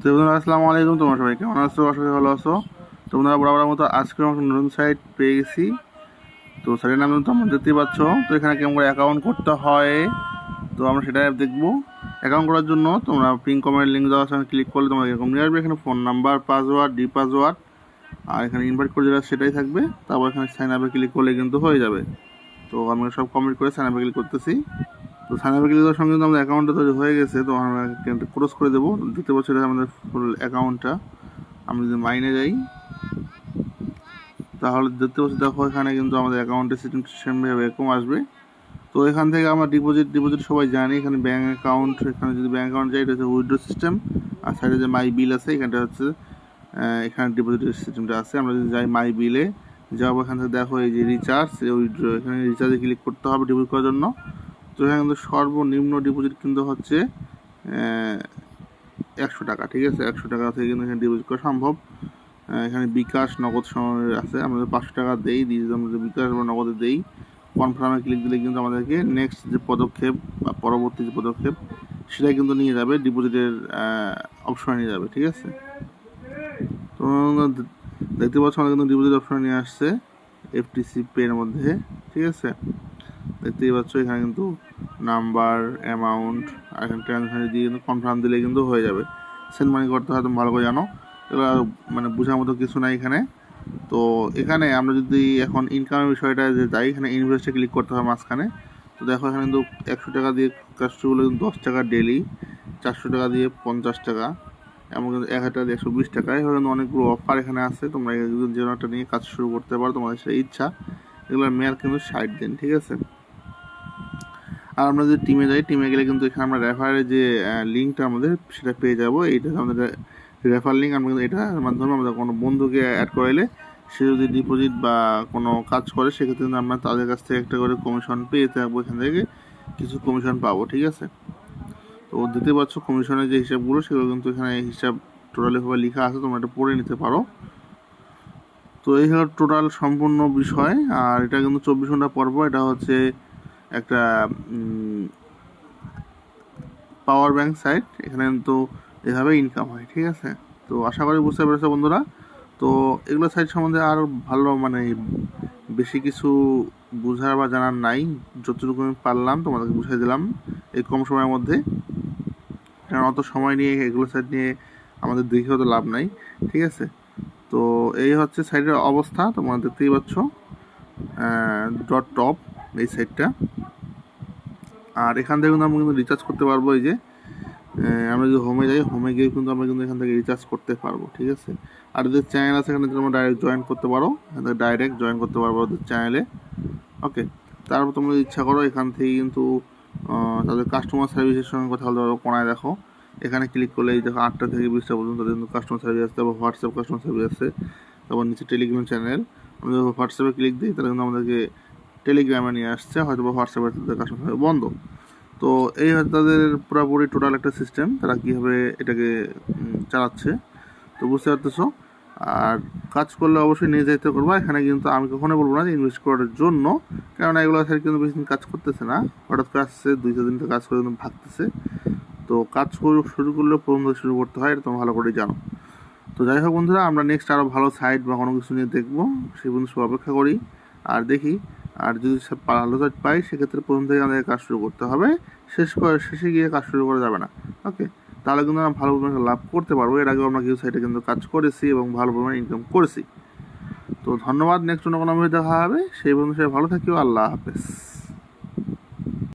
তো বন্ধুরা, আসসালামু আলাইকুম। তোমার সবাই কেমন আছো? করি ভালো আছো। তো বন্ধুরা বরাবর মতো আজকে আমরা নতুন সাইট পেয়ে গেছি। তো সাইটের নাম তোমরা দেখতেই পাচ্ছ। তো এখানে কেমন করে অ্যাকাউন্ট করতে হয়, তো আমরা সেটা দেখব। অ্যাকাউন্ট করার জন্য তোমরা পিন কমেন্ট লিঙ্ক দেওয়ার সঙ্গে ক্লিক করলে তোমাকে এরকম নিয়ে আসবে। এখানে phone number password D password আর এখানে ইনভাইট করে যেটা সেটাই থাকবে। তারপর এখানে সাইন আপে ক্লিক করলে কিন্তু হয়ে যাবে। তো আমরা সব কমপ্লিট করে সাইন আপে ক্লিক করতেছি। তো সাইন আপে ক্লিক করার সঙ্গে আমাদের অ্যাকাউন্টটা তৈরি হয়ে গেছে, তো আমরা ক্লোজ করে দেবো। পাচ্ছি এটা আমাদের ফুল অ্যাকাউন্টটা আমরা যদি মাইনে যাই, তাহলে দেখতে পাচ্ছি দেখো এখানে কিন্তু আমাদের অ্যাকাউন্টের সিস্টেম সেমভাবে এরকম আসবে। তো এখান থেকে আমরা ডিপোজিট ডিপোজিট সবাই জানি, এখানে ব্যাঙ্ক অ্যাকাউন্ট এখানে যদি ব্যাঙ্ক অ্যাকাউন্ট যাই, এটা হচ্ছে উইড্রো সিস্টেম আর সাইডে যে মাই বিল আছে, এখানটা হচ্ছে এখানে ডিপোজিটের সিস্টেমটা আছে। আমরা যদি যাই মাই বিলে যাব এখান থেকে দেখো এই যে রিচার্জ উইড্রো এখানে রিচার্জে ক্লিক করতে হবে ডিপোজিট করার জন্য। তো এখানে কিন্তু সর্বনিম্ন ডিপোজিট কিন্তু হচ্ছে একশো টাকা, ঠিক আছে? একশো টাকা থেকে কিন্তু এখানে ডিপোজিট করা সম্ভব। এখানে বিকাশ নগদ আছে, আমরা পাঁচশো টাকা দেই, দিয়ে যদি বিকাশ বা নগদে দেই কনফার্মে ক্লিক দিলে কিন্তু আমাদেরকে নেক্সট যে পদক্ষেপ বা পরবর্তী যে পদক্ষেপ সেটাই কিন্তু নিয়ে যাবে ডিপোজিটের অপশনে নিয়ে যাবে, ঠিক আছে? তো, দেখতে পাচ্ছ আমাদের কিন্তু ডিপোজিট অপশনে নিয়ে আসছে এফটিসি পের মধ্যে, ঠিক আছে? দেখতেই পাচ্ছ, এখানে কিন্তু নাম্বার অ্যামাউন্ট এখানে ট্রানজাকশন দিয়ে কিন্তু কনফার্ম দিলে কিন্তু হয়ে যাবে। সেন্ড মানি করতে হয়, তুমি ভালো করে জানো। এগুলো মানে বোঝার মতো কিছু নাই এখানে। তো এখানে আমরা যদি এখন ইনকামের বিষয়টা যে যাই, এখানে ইনভেস্টে ক্লিক করতে হয় মাঝখানে। তো দেখো, এখানে কিন্তু একশো টাকা দিয়ে কাজ শুরু কিন্তু দশ টাকা ডেলি চারশো টাকা দিয়ে পঞ্চাশ টাকা এমন কিন্তু এক হাজার একশো বিশ টাকা। এভাবে কিন্তু অনেকগুলো অফার এখানে আছে। তোমরা যে একটা নিয়ে কাজ শুরু করতে পারো, তোমাদের সেই ইচ্ছা। এগুলোর মেয়াদ কিন্তু ষাট দিন, ঠিক আছে? আর আমরা যদি টিমে যাই টিমে গেলে কিন্তু এখানে আমরা রেফারের যে লিঙ্কটা আমাদের, সেটা পেয়ে যাব। এইটা আমাদের রেফার লিঙ্ক আমরা কিন্তু এটার মাধ্যমে আমাদের কোনো বন্ধুকে অ্যাড করাইলে সে যদি ডিপোজিট বা কোনো কাজ করে, সেক্ষেত্রে কিন্তু আমরা তাদের কাছ থেকে একটা করে কমিশন পেয়ে থাকব এখান থেকে, কিছু কমিশন পাবো, ঠিক আছে? তো দিতে পারছ কমিশনের যে হিসাবগুলো, সেগুলো কিন্তু এখানে হিসাব টোটালিভাবে লেখা আছে, তোমরা এটা পড়ে নিতে পারো। তো এই হলো টোটাল সম্পূর্ণ বিষয়, আর এটা কিন্তু চব্বিশ ঘণ্টা পর্ব, এটা হচ্ছে একটা পাওয়ার ব্যাংক সাইট এখানে কিন্তু এভাবে ইনকাম হয়, ঠিক আছে? তো আশা করি বুঝতে পেরেছ বন্ধুরা। তো এগুলো সাইট সম্বন্ধে আর ভালো মানে বেশি কিছু বোঝার বা জানার নাই, যতটুকু আমি পারলাম তোমাদেরকে বুঝিয়ে দিলাম এই কম সময়ের মধ্যে। কারণ অত সময় নিয়ে এগুলো সাইট নিয়ে আমাদের দেখেও তো লাভ নাই, ঠিক আছে? তো এই হচ্ছে সাইডের অবস্থা, তোমরা দেখতেই পাচ্ছ ডট টপ এই সাইডটা। আর এখান থেকে কিন্তু আমরা কিন্তু রিচার্জ করতে পারব, এই যে আমরা যদি হোমে যাই হোমে গিয়ে কিন্তু আমরা কিন্তু এখান থেকে রিচার্জ করতে পারব, ঠিক আছে? আর ওদের চ্যানেল আছে এখানে, তোমরা ডাইরেক্ট জয়েন করতে পারো, এখান থেকে ডাইরেক্ট জয়েন করতে পারব ওদের চ্যানেলে ওকে তারপর তোমরা যদি ইচ্ছা করো, এখান থেকে কিন্তু তাদের কাস্টমার সার্ভিসের সঙ্গে কথা বলতে পারো কোনায় দেখো। এখানে ক্লিক করলে এই দেখো আটটা থেকে বিশটা পর্যন্ত তাদের কিন্তু কাস্টমার সার্ভিস আছে, তারপর হোয়াটসঅ্যাপ কাস্টমার সার্ভিস আছে, তারপর নিচে টেলিগ্রাম চ্যানেল আমরা যদি হোয়াটসঅ্যাপে ক্লিক দিই, তাহলে কিন্তু আমাদেরকে টেলিগ্রামে নিয়ে আসছে হয়তো বা হোয়াটসঅ্যাপে তাদের কাস্টমার সার্ভিস বন্ধ। তো এই হচ্ছে তাদের পুরোপুরি টোটাল একটা সিস্টেম তারা কীভাবে এটাকে চালাচ্ছে, তো বুঝতে পারতেছো? আর কাজ করলে অবশ্যই নিজে দায়িত্ব করব। এখানে কিন্তু আমি কখনোই বলব না যে ইনভেস্ট করার জন্য, কেননা এগুলো সাইড কিন্তু বেশি দিন কাজ করতেছে না। হঠাৎ করে আসছে দুই চার দিন কাজ করে কিন্তু ভাগতেছে। তো কাজ শুরু করলে প্রথম থেকে শুরু করতে হয়, এটা তোমরা ভালো করে জানো। তো যাই হোক বন্ধুরা, আমরা নেক্সট আরও ভালো সাইট বা কোনো কিছু নিয়ে দেখব, সেই পর্যন্ত সব অপেক্ষা করি। আর দেখি, আর যদি সব ভালো সাইট পাই সেক্ষেত্রে প্রথম থেকে আমাদের কাজ শুরু করতে হবে। শেষ করে শেষে গিয়ে কাজ শুরু করা যাবে না ওকে তাহলে কিন্তু আমরা ভালো পরিমাণে লাভ করতে পারব। এর আগেও আমরা কিছু সাইটে কিন্তু কাজ করেছি এবং ভালো পরিমাণে ইনকাম করেছি। তো ধন্যবাদ নেক্সট অন্য কোনো দেখা হবে। সেই বন্ধু সবাই ভালো থাকিও, আল্লাহ হাফেজ।